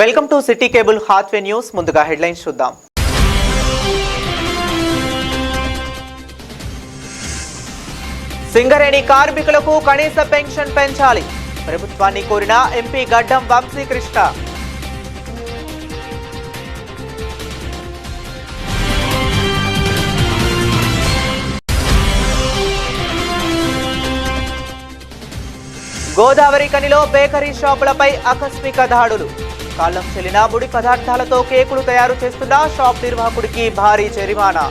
Welcome to city cable Hathway news. ముందుగా headlines చూద్దాం. సింగరేణి కార్మికులకు కనీస పెన్షన్ పెంచాలి. ప్రభుత్వాన్ని కోరిన ఎంపీ గడ్డం వంశీకృష్ణ. గోదావరి కనిలో బేకరీ షాపులపై ఆకస్మిక దాడులు. కాలం చెల్లిన ముడి పదార్థాలతో కేకులు తయారు చేస్తున్న షాప్ నిర్వాహకుడికి భారీ జరిమానా.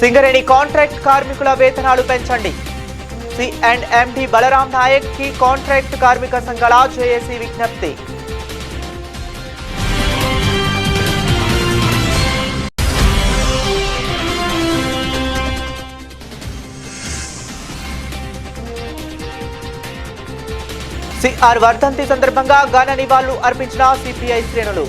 సింగరేణి కాంట్రాక్ట్ కార్మికుల వేతనాలు పెంచండి. C and M D Balram నాయక్కి contract కార్మిక సంఘాల జేఏసీ విజ్ఞప్తి. సిఆర్ వర్ధంతి సందర్భంగా ఘన నివాళులు అర్పించిన సిపిఐ శ్రేణులు.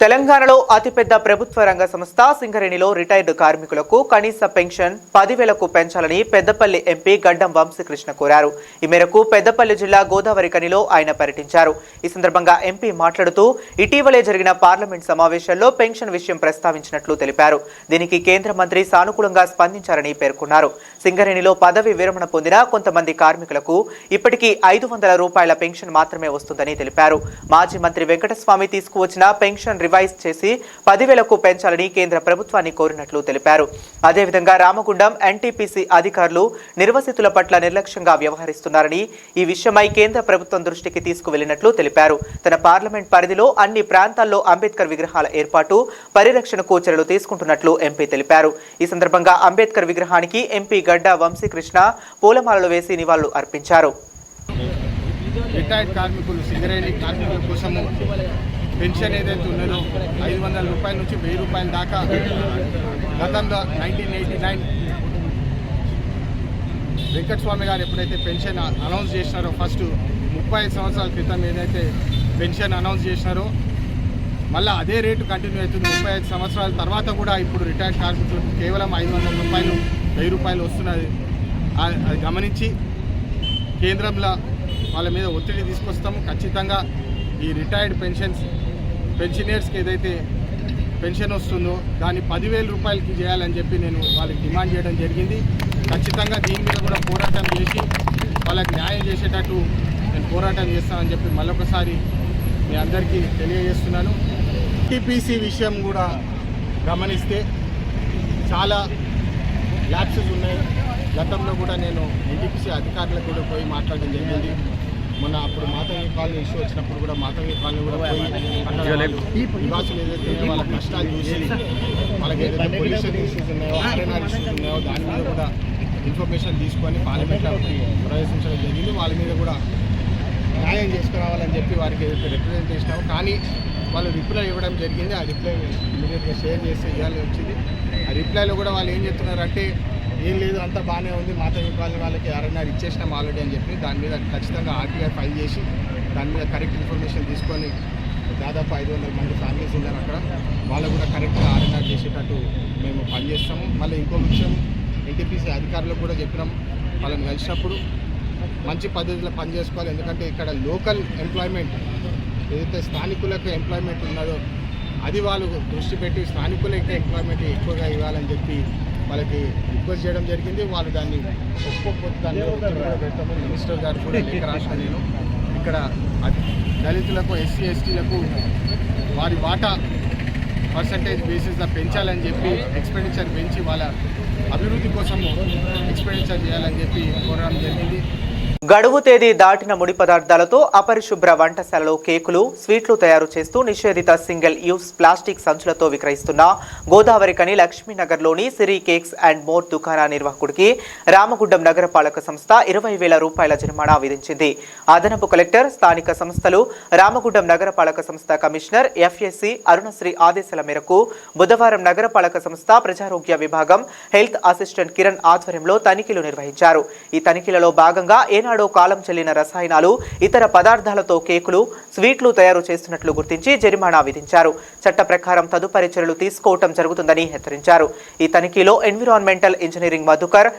తెలంగాణలో అతిపెద్ద ప్రభుత్వ రంగ సంస్థ సింగరేణిలో రిటైర్డ్ కార్మికులకు కనీస పెన్షన్ పదివేలకు పెంచాలని పెద్దపల్లి ఎంపీ గడ్డం వంశీకృష్ణ కోరారు. ఈ మేరకు పెద్దపల్లి జిల్లా గోదావరి కనిలో ఆయన పర్యటించారు. ఈ సందర్భంగా ఎంపీ మాట్లాడుతూ ఇటీవలే జరిగిన పార్లమెంట్ సమావేశంలో పెన్షన్ విషయం ప్రస్తావించినట్లు తెలిపారు. దీనికి కేంద్ర మంత్రి సానుకూలంగా స్పందించారని పేర్కొన్నారు. సింగరేణిలో పదవి విరమణ పొందిన కొంతమంది కార్మికులకు ఇప్పటికీ ఐదు వందల రూపాయల పెన్షన్ మాత్రమే వస్తుందని తెలిపారు. మాజీ మంత్రి వెంకటస్వామి తీసుకువచ్చిన పెన్షన్ రివైజ్ చేసి పదివేలకు పెంచాలని కేంద్ర ప్రభుత్వాన్ని కోరినట్లు తెలిపారు. అదేవిధంగా రామగుండం ఎన్టీపీసీ అధికారులు నిర్వసితుల పట్ల నిర్లక్ష్యంగా వ్యవహరిస్తున్నారని ఈ విషయమై కేంద్ర ప్రభుత్వం దృష్టికి తీసుకువెళ్ళినట్లు తెలిపారు. తన పార్లమెంట్ పరిధిలో అన్ని ప్రాంతాల్లో అంబేద్కర్ విగ్రహాల ఏర్పాటు పరిరక్షణకు చర్యలు తీసుకుంటున్నట్లు ఎంపీ తెలిపారు. ఈ సందర్భంగా అంబేద్కర్ విగ్రహానికి ఎంపీ గడ్డ వంశీకృష్ణ పూలమాలలు వేసి నివాళులు అర్పించారు. రిటైర్డ్ కార్మికులు సింగరేణి కార్మికుల కోసము పెన్షన్ ఏదైతే ఉన్నదో ఐదు వందల రూపాయల నుంచి వెయ్యి రూపాయల దాకా గతంలో నైన్టీన్ ఎయిటీ నైన్ వెంకటస్వామి గారు ఎప్పుడైతే పెన్షన్ అనౌన్స్ చేసినారో ఫస్ట్ ముప్పై ఐదు సంవత్సరాల క్రితం ఏదైతే పెన్షన్ అనౌన్స్ చేసినారో మళ్ళీ అదే రేటు కంటిన్యూ అవుతుంది. ముప్పై ఐదు సంవత్సరాల తర్వాత కూడా ఇప్పుడు రిటైర్డ్ కార్మికులకు కేవలం ఐదు వందల రూపాయలు వెయ్యి రూపాయలు వస్తున్నది. అది గమనించి కేంద్రంలో వాళ్ళ మీద ఒత్తిడి తీసుకొస్తాము. ఖచ్చితంగా ఈ రిటైర్డ్ పెన్షన్స్ పెన్షనర్స్కి ఏదైతే పెన్షన్ వస్తుందో దాన్ని పదివేల రూపాయలకి చేయాలని చెప్పి నేను వాళ్ళకి డిమాండ్ చేయడం జరిగింది. ఖచ్చితంగా దీని మీద కూడా పోరాటం చేసి వాళ్ళకి న్యాయం చేసేటట్టు నేను పోరాటం చేస్తానని చెప్పి మళ్ళొకసారి మీ అందరికీ తెలియజేస్తున్నాను. టీపీసీ విషయం కూడా గమనిస్తే చాలా ల్యాబ్సెస్ ఉన్నాయి. గతంలో కూడా నేను ఎన్టీపీసీ అధికారులకు కూడా పోయి మాట్లాడడం జరిగింది. మొన్న అప్పుడు మాతవ్య కాలనీ ఇష్యూ వచ్చినప్పుడు కూడా మాతవ్య కాలనీ కూడా పోయి నివాసులు ఏదైతే ఉన్నాయో వాళ్ళ కష్టాలు చూసి వాళ్ళకి ఏదైతే పొల్యూషన్ ఇష్యూస్ ఉన్నాయో ఆర్ఎన్ఆర్ ఇష్యూస్ ఉన్నాయో దాని మీద కూడా ఇన్ఫర్మేషన్ తీసుకొని పార్లమెంట్లో ప్రవేశించడం జరిగింది. వాళ్ళ మీద కూడా న్యాయం చేసుకురావాలని చెప్పి వారికి ఏదైతే రిప్రజెంట్ చేసినామో కానీ వాళ్ళు రిప్లై ఇవ్వడం జరిగింది. ఆ రిప్లై ఇమీడియట్గా షేర్ చేసి ఇవ్వాలి వచ్చింది. ఆ రిప్లైలో కూడా వాళ్ళు ఏం చెప్తున్నారంటే ఏం లేదు అంతా బాగానే ఉంది. మాతా ఇవ్వాలి వాళ్ళకి ఎవరైనా ఇచ్చేసినాం ఆల్రెడీ అని చెప్పి. దాని మీద ఖచ్చితంగా ఆర్టీఐ ఫైల్ చేసి దాని మీద కరెక్ట్ ఇన్ఫర్మేషన్ తీసుకొని దాదాపు ఐదు వందల మంది ఫ్యామిలీస్ ఉన్నారు అక్కడ. వాళ్ళు కూడా కరెక్ట్గా ఆర్ఎన్ఆర్ చేసేటట్టు మేము పనిచేస్తాము. మళ్ళీ ఇంకో విషయం ఎన్టీపీసీ అధికారులకు కూడా చెప్పినాం. వాళ్ళని కలిసినప్పుడు మంచి పద్ధతిలో పనిచేసుకోవాలి ఎందుకంటే ఇక్కడ లోకల్ ఎంప్లాయ్మెంట్ ఏదైతే స్థానికులకు ఎంప్లాయ్మెంట్ ఉన్నదో అది వాళ్ళు దృష్టి పెట్టి స్థానికులకి ఎంప్లాయ్మెంట్ ఎక్కువగా ఇవ్వాలని చెప్పి వాళ్ళకి రిక్వెస్ట్ చేయడం జరిగింది. వాళ్ళు దాన్ని ఒప్పుకోకపోతే దాన్ని కూడా మినిస్టర్ గారు కూడా లేఖ రాసిన నేను. ఇక్కడ దళితులకు ఎస్సీ ఎస్టీలకు వారి వాటా పర్సంటేజ్ బేసిస్లో పెంచాలని చెప్పి ఎక్స్పెండిచర్ పెంచి వాళ్ళ అభివృద్ధి కోసం ఎక్స్పెండిచర్ చేయాలని చెప్పి కోరడం జరిగింది. గడువు తేదీ దాటిన ముడి పదార్థాలతో అపరిశుభ్ర వంటశాలలో కేకులు స్వీట్లు తయారు చేస్తూ నిషేధిత సింగిల్ యూస్ ప్లాస్టిక్ సంచులతో విక్రయిస్తున్న గోదావరి కని లక్ష్మీనగర్లోని సిరి కేక్స్ అండ్ మోర్ దుకాణ నిర్వాహకుడికి రామగుండం నగరపాలక సంస్థ ఇరవై వేల రూపాయల జరిమానా విధించింది. అదనపు కలెక్టర్ స్థానిక సంస్థలు రామగుండం నగరపాలక సంస్థ కమిషనర్ ఎఫ్ఎస్సి అరుణశ్రీ ఆదేశాల మేరకు బుధవారం నగరపాలక సంస్థ ప్రజారోగ్య విభాగం హెల్త్ అసిస్టెంట్ కిరణ్ ఆధ్వర్యంలో తనిఖీలు నిర్వహించారు. ఈ తనిఖీలలో భాగంగా ఏనాడు ఏనాడో కాలం చెల్లిన రసాయనాలు ఇతర పదార్థాలతో కేకులు స్వీట్లు తయారు చేస్తున్నట్లు గుర్తించి జరిమానా విధించారు. చట్ట ప్రకారం తదుపరి చర్యలు తీసుకోవటం జరుగుతుందని హెచ్చరించారు. ఈ తనిఖీలో ఎన్విరాన్మెంటల్ ఇంజనీరింగ్ మధుకర్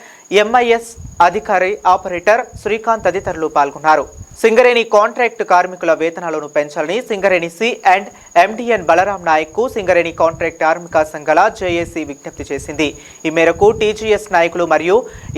ఎంఐఎస్ అధికారి ఆపరేటర్ శ్రీకాంత్ తదితరులు పాల్గొన్నారు. సింగరేణి కాంట్రాక్ట్ కార్మికుల వేతనాలను పెంచాలని Singareni C and M D N Balaram నాయక్కు Singareni contract కార్మిక సంఘాల జేఏసీ విజ్ఞప్తి చేసింది. ఈ మేరకు టీజీఎస్ నాయకులు మరియు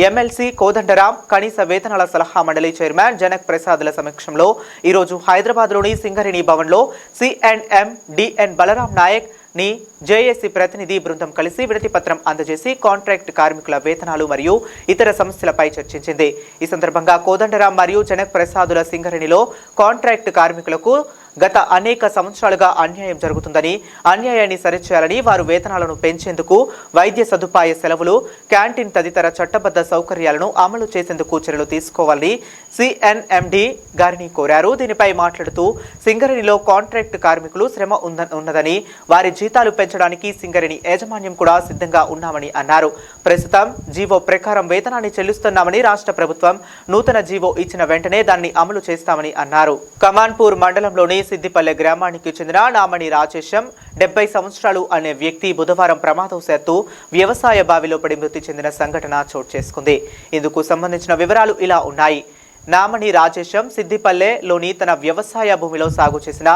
ఎమ్మెల్సీ కోదండరాం కనీస వేతనాల సలహా మండలి చైర్మన్ జనక్ ప్రసాద్ల సమక్షంలో ఈరోజు హైదరాబాద్లోని సింగరేణి భవన్లో C and M D N Balaram Naik ని జేఏసీ ప్రతినిధి బృందం కలిసి విడతి పత్రం అందజేసి కాంట్రాక్ట్ కార్మికుల వేతనాలు మరియు ఇతర సమస్యలపై చర్చించింది. ఈ సందర్భంగా కోదండరాం మరియు జనక్ ప్రసాదుల సింగరేణిలో కాంట్రాక్ట్ కార్మికులకు గత అనేక సంవత్సరాలుగా అన్యాయం జరుగుతుందని అన్యాయాన్ని సరిచేయాలని వారు వేతనాలను పెంచేందుకు వైద్య సదుపాయ సెలవులు క్యాంటీన్ తదితర చట్టబద్ధ సౌకర్యాలను అమలు చేసేందుకు చర్యలు తీసుకోవాలని సిఎన్ఎండి గారిని కోరారు. దీనిపై మాట్లాడుతూ సింగరేణిలో కాంట్రాక్ట్ కార్మికులు శ్రమ ఉంద- ఉన్నదని వారి జీతాలు పెంచడానికి సింగరేణి యాజమాన్యం కూడా సిద్ధంగా ఉన్నామని అన్నారు. ప్రస్తుతం జీవో ప్రకారం వేతనాన్ని చెల్లిస్తున్నామని రాష్ట్ర ప్రభుత్వం నూతన జీవో ఇచ్చిన వెంటనే దాన్ని అమలు చేస్తామని అన్నారు. కమాన్పూర్ మండలంలోని సిద్దిపల్లె గ్రామానికి చెందిన నామణి రాజేశం డెబ్బై సంవత్సరాలు అనే వ్యక్తి బుధవారం ప్రమాదవశాత్తు వ్యవసాయ బావిలో పడి మృతి చెందిన సంఘటన చోటు చేసుకుంది. ఇందుకు సంబంధించిన వివరాలు ఇలా ఉన్నాయి. నామణి రాజేశం సిద్దిపల్లెలోని తన వ్యవసాయ భూమిలో సాగు చేసిన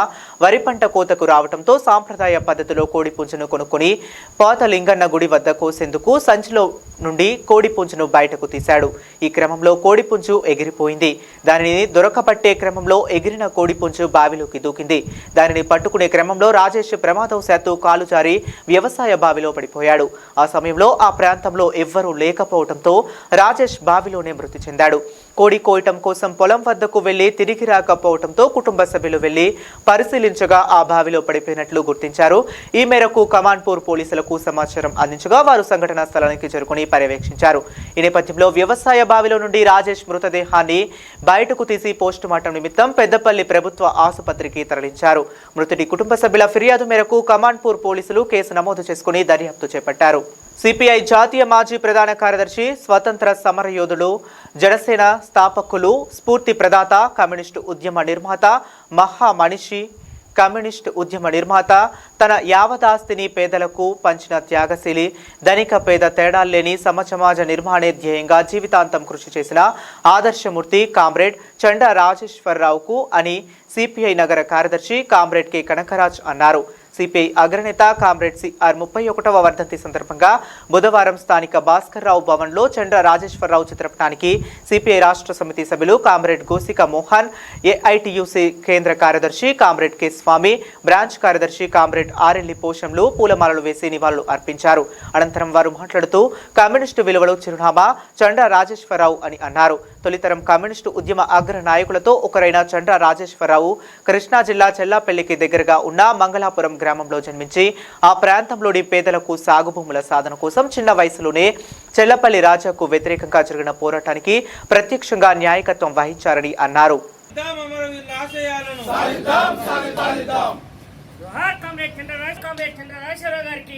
వరి పంట కోతకు రావడంతో సాంప్రదాయ పద్ధతిలో కోడి పుంజును కొనుక్కొని పాత లింగన్న గుడి వద్ద కోసేందుకు సంచిలో నుండి కోడి పుంజును బయటకు తీశాడు. ఈ క్రమంలో కోడి పుంజు ఎగిరిపోయింది. దానిని దొరకబట్టే క్రమంలో ఎగిరిన కోడి పుంజు బావిలోకి దూకింది. దానిని పట్టుకునే క్రమంలో రాజేష్ ప్రమాదవశాత్తు కాలు జారి వ్యవసాయ బావిలో పడిపోయాడు. ఆ సమయంలో ఆ ప్రాంతంలో ఎవ్వరూ లేకపోవడంతో రాజేష్ బావిలోనే మృతి చెందాడు. కోడి కోయటం కోసం పొలం వద్దకు వెళ్ళి తిరిగి రాకపోవడంతో కుటుంబ సభ్యులు వెళ్ళి పరిశీలించగా ఆ బావిలో పడిపోయినట్లు గుర్తించారు. ఈ మేరకు కమాన్పూర్ పోలీసులకు సమాచారం అందించగా వారు సంఘటనా స్థలానికి చేరుకుని పర్యవేక్షించారు. ఈ నేపథ్యంలో వ్యవసాయ బావిలో నుండి రాజేష్ మృతదేహాన్ని బయటకు తీసి పోస్టుమార్టం నిమిత్తం పెద్దపల్లి ప్రభుత్వ ఆసుపత్రికి తరలించారు. మృతుడి కుటుంబ సభ్యుల ఫిర్యాదు మేరకు కమాన్పూర్ పోలీసులు కేసు నమోదు చేసుకుని దర్యాప్తు చేపట్టారు. సిపిఐ జాతీయ మాజీ ప్రధాన కార్యదర్శి స్వతంత్ర సమరయోధుడు జనసేన స్థాపకులు స్ఫూర్తి ప్రదాత కమ్యూనిస్టు ఉద్యమ నిర్మాత మహా మనిషి కమ్యూనిస్ట్ ఉద్యమ నిర్మాత తన యావదాస్తిని పేదలకు పంచిన త్యాగశీలి ధనిక పేద తేడాల్లేని సమసమాజ నిర్మాణే ధ్యేయంగా జీవితాంతం కృషి చేసిన ఆదర్శమూర్తి కామ్రేడ్ చండ రాజేశ్వరరావుకు అని సిపిఐ నగర కార్యదర్శి కామ్రేడ్ కె కనకరాజ్ అన్నారు. సిపిఐ అగ్రనేత కామ్రేడ్ సిఆర్ ముప్పై ఒకటవ వర్ధంతి సందర్భంగా బుధవారం స్థానిక భాస్కర్ రావు భవన్లో చంద్ర రాజేశ్వరరావు చిత్రపటానికి సిపిఐ రాష్ట్ర సమితి సభ్యులు కామ్రేడ్ గోసిక మోహన్ ఏఐటియుసి కేంద్ర కార్యదర్శి కామ్రేడ్ కె స్వామి బ్రాంచ్ కార్యదర్శి కామ్రేడ్ ఆర్ఎల్లి పోషంలు పూలమాలలు వేసి నివాళులు అర్పించారు. అనంతరం వారు మాట్లాడుతూ కమ్యూనిస్టు విలువలు చిరునామా చండ్ర రాజేశ్వరరావు అని అన్నారు. తొలితరం కమ్యూనిస్టు ఉద్యమ అగ్ర నాయకులతో ఒకరైన చండ్ర రాజేశ్వరరావు కృష్ణా జిల్లా చెల్లాపల్లికి దగ్గరగా ఉన్న మంగళాపురం గ్రామంలో జన్మించి ఆ ప్రాంతంలోని పేదలకు సాగు భూముల సాధన కోసం చిన్న వయసులోనే చెల్లపల్లి రాజాకు వ్యతిరేకంగా జరిగిన పోరాటానికి ప్రత్యక్షంగా న్యాయకత్వం వహించారని అన్నారు. గారికి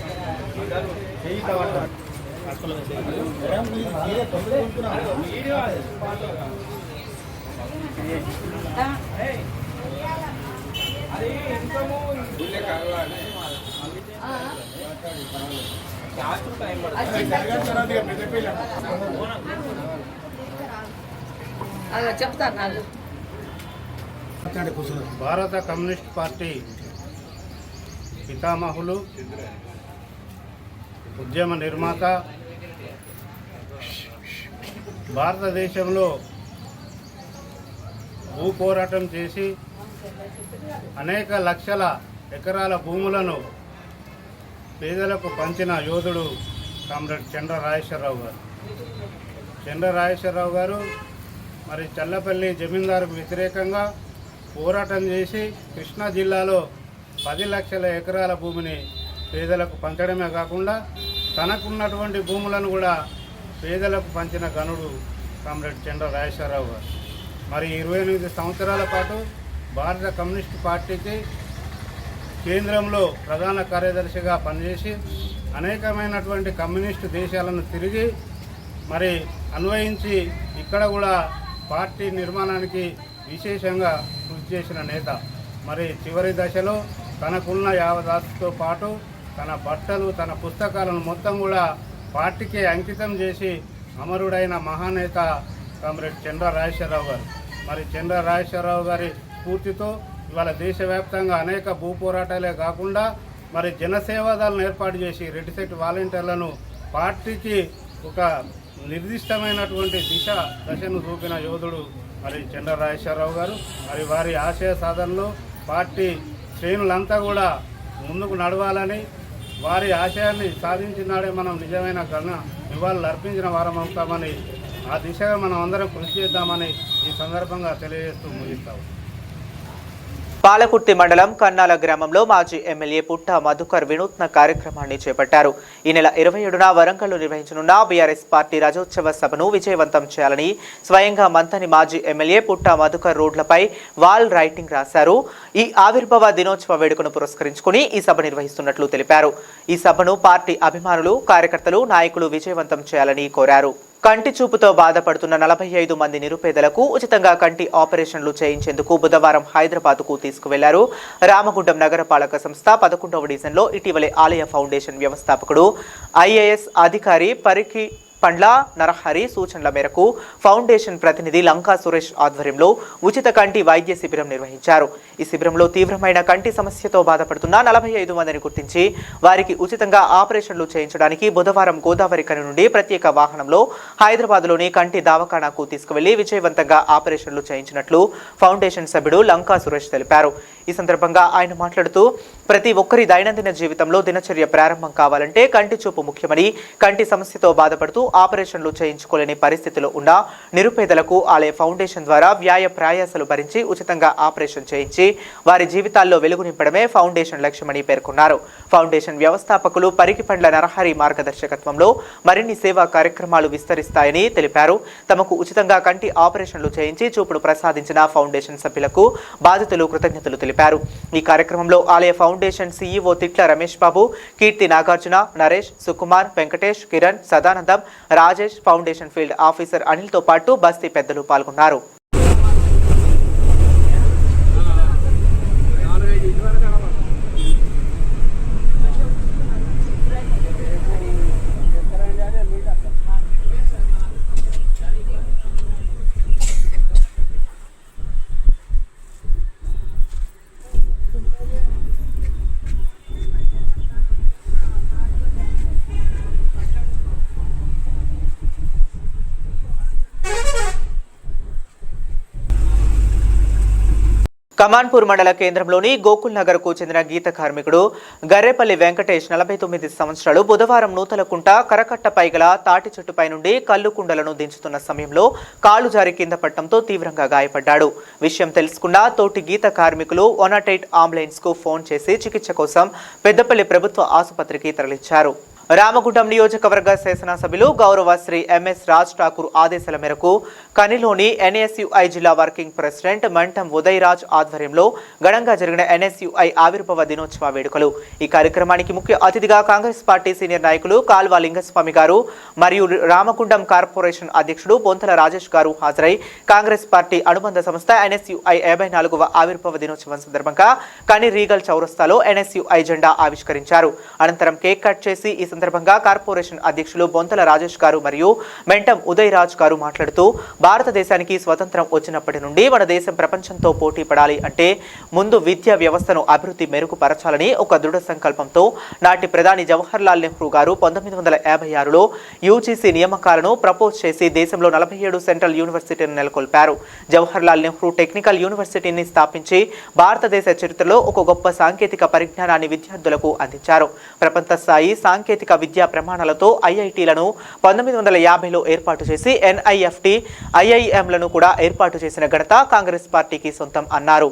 చెప్తాను నాకు భారత కమ్యూనిస్ట్ పార్టీ పితామహులు ఉద్యమ నిర్మాత. భారతదేశంలో భూ పోరాటం చేసి అనేక లక్షల ఎకరాల భూములను పేదలకు పంచిన యోధుడు కామ్రేడ్ చంద్ర రాజేశ్వరరావు గారు. చంద్ర రాజేశ్వరరావు గారు మరి చల్లపల్లి జమీందారుకు వ్యతిరేకంగా పోరాటం చేసి కృష్ణా జిల్లాలో పది లక్షల ఎకరాల భూమిని పేదలకు పంచడమే కాకుండా తనకున్నటువంటి భూములను కూడా పేదలకు పంచిన గనుడు కామ్రేడ్ చండ్ర రాజేశ్వరరావు గారు. మరి ఇరవై ఎనిమిది సంవత్సరాల పాటు భారత కమ్యూనిస్ట్ పార్టీకి కేంద్రంలో ప్రధాన కార్యదర్శిగా పనిచేసి అనేకమైనటువంటి కమ్యూనిస్టు దేశాలను తిరిగి మరి అన్వయించి ఇక్కడ కూడా పార్టీ నిర్మాణానికి విశేషంగా కృషి చేసిన నేత. మరి చివరి దశలో తనకున్న యావదాస్తితో పాటు తన బట్టలు తన పుస్తకాలను మొత్తం కూడా పార్టీకి అంకితం చేసి అమరుడైన మహానేత కామ్రేడ్ చంద్ర రాజశేఖరరావు గారు. మరి చంద్ర రాజశేఖరరావు గారి స్ఫూర్తితో ఇవాళ దేశవ్యాప్తంగా అనేక భూ పోరాటాలే కాకుండా మరి జనసేవాదాలను ఏర్పాటు చేసి రెడ్డిసెట్ వాలంటీర్లను పార్టీకి ఒక నిర్దిష్టమైనటువంటి దిశ దశను చూపిన యోధుడు మరి చంద్ర రాజేశ్వరరావు గారు. మరి వారి ఆశయ సాధనలో పార్టీ శ్రేణులంతా కూడా ముందుకు నడవాలని వారి ఆశయాన్ని సాధించినాడే మనం నిజమైన ఘన ఇవాళ అర్పించిన వారం అవుతామని ఆ దిశగా మనం అందరం కృషి చేద్దామని ఈ సందర్భంగా తెలియజేస్తూ ముగిస్తాము పాలకుర్తి మండలం కన్నాల గ్రామంలో మాజీ ఎమ్మెల్యే పుట్ట మధుకర్ వినూత్న కార్యక్రమాన్ని చేపట్టారు. ఈ నెల ఇరవై ఏడున వరంగల్లో నిర్వహించనున్న బీఆర్ఎస్ పార్టీ రజోత్సవ సభను విజయవంతం చేయాలని స్వయంగా మంతని మాజీ ఎమ్మెల్యే పుట్ట మధుకర్ రోడ్లపై వాల్ రైటింగ్ రాశారు. ఈ ఆవిర్భావ దినోత్సవ వేడుకను పురస్కరించుకుని ఈ సభ నిర్వహిస్తున్నట్లు తెలిపారు. ఈ సభను పార్టీ అభిమానులు కార్యకర్తలు నాయకులు విజయవంతం చేయాలని కోరారు. కంటి చూపుతో బాధపడుతున్న నలభై ఐదు మంది నిరుపేదలకు ఉచితంగా కంటి ఆపరేషన్లు చేయించేందుకు బుధవారం హైదరాబాద్కు తీసుకువెళ్ళారు. రామగుండం నగరపాలక సంస్థ పదకొండవ డివిజన్లో ఇటీవలే ఆలయ ఫౌండేషన్ వ్యవస్థాపకుడు ఐఏఎస్ అధికారి పరికి పండ్ల నరహరి సూచనల మేరకు ఫౌండేషన్ ప్రతినిధి లంకా సురేష్ ఆధ్వర్యంలో ఉచిత కంటి వైద్య శిబిరం నిర్వహించారు. ఈ శిబిరంలో తీవ్రమైన కంటి సమస్యతో బాధపడుతున్న నలభై ఐదు మందిని గుర్తించి వారికి ఉచితంగా ఆపరేషన్లు చేయించడానికి బుధవారం గోదావరి కని నుండి ప్రత్యేక వాహనంలో హైదరాబాద్లోని కంటి దవాఖానాకు తీసుకువెళ్ళి విజయవంతంగా ఆపరేషన్లు చేయించినట్లు ఫౌండేషన్ సభ్యుడు లంకా సురేష్ తెలిపారు. ఈ సందర్భంగా ఆయన మాట్లాడుతూ ప్రతి ఒక్కరి దైనందిన జీవితంలో దినచర్య ప్రారంభం కావాలంటే కంటి చూపు ముఖ్యమని కంటి సమస్యతో బాధపడుతూ ఆపరేషన్లు చేయించుకోలేని పరిస్థితిలో ఉన్న నిరుపేదలకు ఆలయ ఫౌండేషన్ ద్వారా వ్యాయ ప్రయాసలు భరించి ఉచితంగా ఆపరేషన్ చేయించి వారి జీవితాల్లో వెలుగు నింపడమే ఫౌండేషన్ లక్ష్యమని పేర్కొన్నారు. ఫౌండేషన్ వ్యవస్థాపకులు పరికిపండ్ల నరహరి మార్గదర్శకత్వంలో మరిన్ని సేవా కార్యక్రమాలు విస్తరిస్తాయని తెలిపారు. తమకు ఉచితంగా కంటి ఆపరేషన్లు చేయించి చూపును ప్రసాదించిన ఫౌండేషన్ సభ్యులకు బాధితులు కృతజ్ఞతలు తెలిపారు. ఈ కార్యక్రమంలో Alaya foundation CEO Titla Ramesh Babu Keerthi Nagarjuna Naresh Sukumar Venkatesh Kiran Sadanandam Rajesh foundation field officer అనిల్తో పాటు బస్తీ పెద్దలు పాల్గొన్నారు. కమాన్పూర్ మండల కేంద్రంలోని గోకుల్ నగర్కు చెందిన గీత కార్మికుడు గర్రేపల్లి వెంకటేష్ నలభై తొమ్మిది సంవత్సరాలు బుధవారం నూతలకుంట కరకట్టపై గల తాటి చెట్టుపై నుండి కళ్ళు కుండలను దించుతున్న సమయంలో కాలు జారి కింద పట్టడంతో తీవ్రంగా గాయపడ్డాడు. విషయం తెలుసుకున్న తోటి గీత కార్మికులు ఒనాటైట్ నాట్ అంబులెన్స్కు ఫోన్ చేసి చికిత్స కోసం పెద్దపల్లి ప్రభుత్వ ఆసుపత్రికి తరలించారు. రామగుండం నియోజకవర్గ శాసనసభ్యులు గౌరవ శ్రీ ఎంఎస్ రాజ్ ఠాకూర్ ఆదేశాల మేరకు కనిలోని ఎన్ఎస్యుఐ జిల్లా వర్కింగ్ ప్రెసిడెంట్ మంటం ఉదయ్ రాజ్ ఆధ్వర్యంలో ఘనంగా జరిగిన ఎన్ఎస్యుఐ ఆవిర్భావ దినోత్సవ వేడుకలు. ఈ కార్యక్రమానికి ముఖ్య అతిథిగా కాంగ్రెస్ పార్టీ సీనియర్ నాయకులు కాల్వ లింగస్వామి గారు మరియు రామగుండం కార్పొరేషన్ అధ్యక్షుడు బొంతల రాజేష్ గారు హాజరై కాంగ్రెస్ పార్టీ అనుబంధ సంస్థ ఎన్ఎస్యుఐ యాభై నాలుగవ ఆవిర్భావ దినోత్సవం సందర్భంగా కని రీగల్ చౌరస్తాలో ఎన్ఎస్యుఐ జెండా ఆవిష్కరించారు. అనంతరం కేక్ కట్ చేసి ఈ సందర్భంగా కార్పొరేషన్ అధ్యక్షులు బొంతల రాజేష్ గారు మరియు మెంటం ఉదయ్ రాజ్ గారు మాట్లాడుతూ భారతదేశానికి స్వతంత్రం వచ్చినప్పటి నుండి మన దేశం ప్రపంచంతో పోటీ పడాలి అంటే ముందు విద్యా వ్యవస్థను అభివృద్ధి మెరుగుపరచాలని ఒక దృఢ సంకల్పంతో నాటి ప్రధాని జవహర్లాల్ నెహ్రూ గారు పంతొమ్మిది వందల యాభై ఆరులో యూజీసీ నియామకాలను ప్రపోజ్ చేసి దేశంలో నలభై ఏడు సెంట్రల్ యూనివర్సిటీని నెలకొల్పారు. జవహర్ లాల్ నెహ్రూ టెక్నికల్ యూనివర్సిటీని స్థాపించి భారతదేశ చరిత్రలో ఒక గొప్ప సాంకేతిక పరిజ్ఞానాన్ని విద్యార్థులకు అందించారు. ప్రపంచ స్థాయి సాంకేతిక ప్రాథమిక విద్యా ప్రమాణాలతో ఐఐటీలను పంతొమ్మిది వందల యాభైలో ఏర్పాటు చేసి ఎన్ఐఎఫ్టి ఐఐఎంలను కూడా ఏర్పాటు చేసిన ఘనత కాంగ్రెస్ పార్టీకి సొంతం అన్నారు.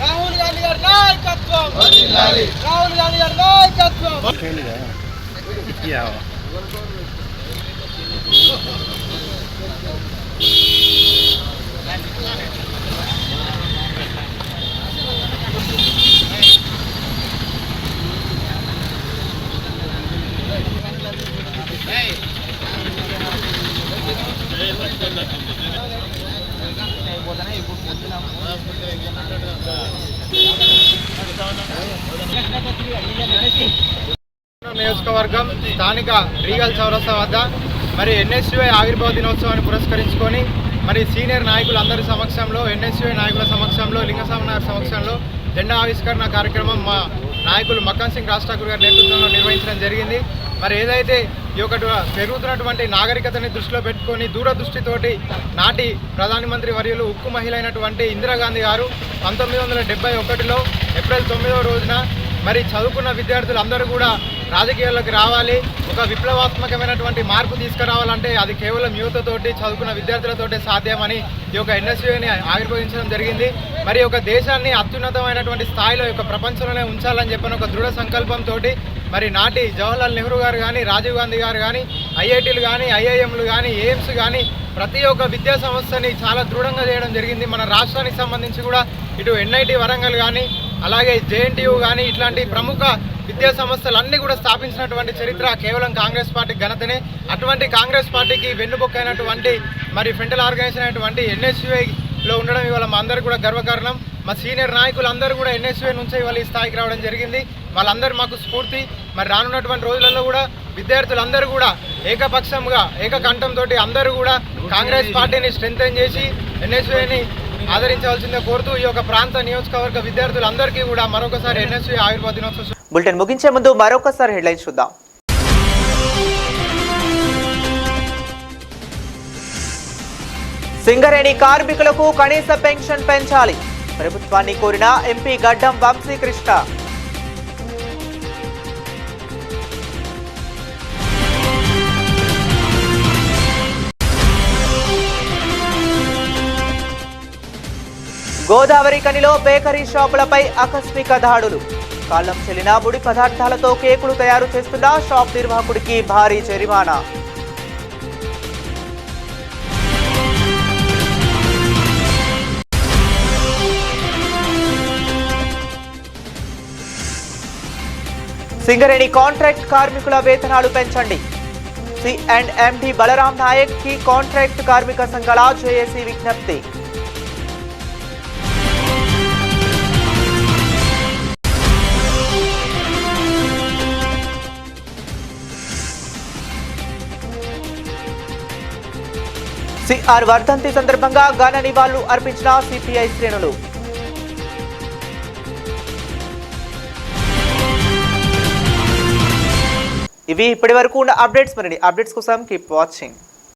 రాహుల్ గాంధీ గారి నాయకత్వం. రాహుల్ గాంధీ గారి నాయకత్వం. నియోజకవర్గం స్థానిక రీగల్ చౌరస్తా వద్ద మరి ఎన్ఎస్యుఐ ఆవిర్భావ దినోత్సవాన్ని పురస్కరించుకొని మరి సీనియర్ నాయకులందరి సమక్షంలో ఎన్ఎస్యుఐ నాయకుల సమక్షంలో లింగస్వామి సమక్షంలో జెండా ఆవిష్కరణ కార్యక్రమం మా నాయకులు మక్కన్ సింగ్ రాజ్ ఠాకూర్ గారి నేతృత్వంలో నిర్వహించడం జరిగింది. మరి ఏదైతే ఈ యొక్క పెరుగుతున్నటువంటి నాగరికతని దృష్టిలో పెట్టుకొని దూరదృష్టితోటి నాటి ప్రధానమంత్రి వర్యులు ఉక్కు మహిళ అయినటువంటి ఇందిరాగాంధీ గారు పంతొమ్మిది వందల డెబ్బై ఒకటిలో ఏప్రిల్ తొమ్మిదవ రోజున మరి చదువుకున్న విద్యార్థులు అందరూ కూడా రాజకీయాల్లోకి రావాలి. ఒక విప్లవాత్మకమైనటువంటి మార్పు తీసుకురావాలంటే అది కేవలం యువతతోటి చదువుకున్న విద్యార్థులతోటే సాధ్యమని ఈ యొక్క ఎన్ఎస్యూని ఆవిర్భవించడం జరిగింది. మరి ఒక దేశాన్ని అత్యున్నతమైనటువంటి స్థాయిలో యొక్క ప్రపంచంలోనే ఉంచాలని చెప్పిన ఒక దృఢ సంకల్పంతో మరి నాటి జవహర్లాల్ నెహ్రూ గారు కానీ రాజీవ్ గాంధీ గారు కానీ ఐఐటీలు కానీ ఐఐఎంలు కానీ ఎయిమ్స్ కానీ ప్రతి ఒక్క విద్యా సంస్థని చాలా దృఢంగా చేయడం జరిగింది. మన రాష్ట్రానికి సంబంధించి కూడా ఇటు ఎన్ఐటి వరంగల్ కానీ అలాగే జేఎన్టీయు కానీ ఇట్లాంటి ప్రముఖ విద్యా సంస్థలన్నీ కూడా స్థాపించినటువంటి చరిత్ర కేవలం కాంగ్రెస్ పార్టీ ఘనతనే. అటువంటి కాంగ్రెస్ పార్టీకి వెన్నుబొక్కైనటువంటి మరి ఫెంటల్ ఆర్గనైజేషన్ అయినటువంటి ఎన్ఎస్యుఐలో ఉండడం ఇవాళ మా అందరూ కూడా గర్వకారణం. మా సీనియర్ నాయకులందరూ కూడా ఎన్ఎస్యుఐ నుంచి ఇవాళ ఈ స్థాయికి రావడం జరిగింది. వాళ్ళందరూ మాకు స్ఫూర్తి. మరి రానున్నటువంటి రోజులలో కూడా విద్యార్థులందరూ కూడా ఏకపక్షంగా ఏకకంఠంతో అందరూ కూడా కాంగ్రెస్ పార్టీని స్ట్రెంగ్తన్ చేసి ఎన్ఎస్యుఐని ఆదరించవలసిందే కోరుతూ ఈ యొక్క ప్రాంత నియోజకవర్గ విద్యార్థులందరికీ కూడా మరొకసారి ఎన్ఎస్వి ఆయుర్వేద దినోత్సవ బులెటిన్ ముగించే ముందు మరొకసారి హెడ్లైన్స్ చూద్దాం. సింగరేణి కార్మికులకు కనీస పెన్షన్ పెంచాలి. ప్రభుత్వాన్ని కోరిన ఎంపీ గడ్డం వంశీకృష్ణ. గోదావరి కనిలో బేకరీ షాపులపై ఆకస్మిక దాడులు. కాలం చెల్లిన ముడి పదార్థాలతో కేకులు తయారు చేస్తున్న షాప్ నిర్వాహకుడికి భారీ జరిమానా. సింగరేణి కాంట్రాక్ట్ కార్మికుల వేతనాలు పెంచండి. C and M D Balram నాయక్కి contract కార్మిక సంఘాల జేఏసీ విజ్ఞప్తి. సిఆర్ వర్ధంతి సందర్భంగా ఘన నివాళులు అర్పించిన సిపిఐ శ్రేణులు. ఇవి ఇప్పటి వరకు ఉన్న అప్డేట్స్. మరిన్ని అప్డేట్స్ కోసం కీప్ వాచింగ్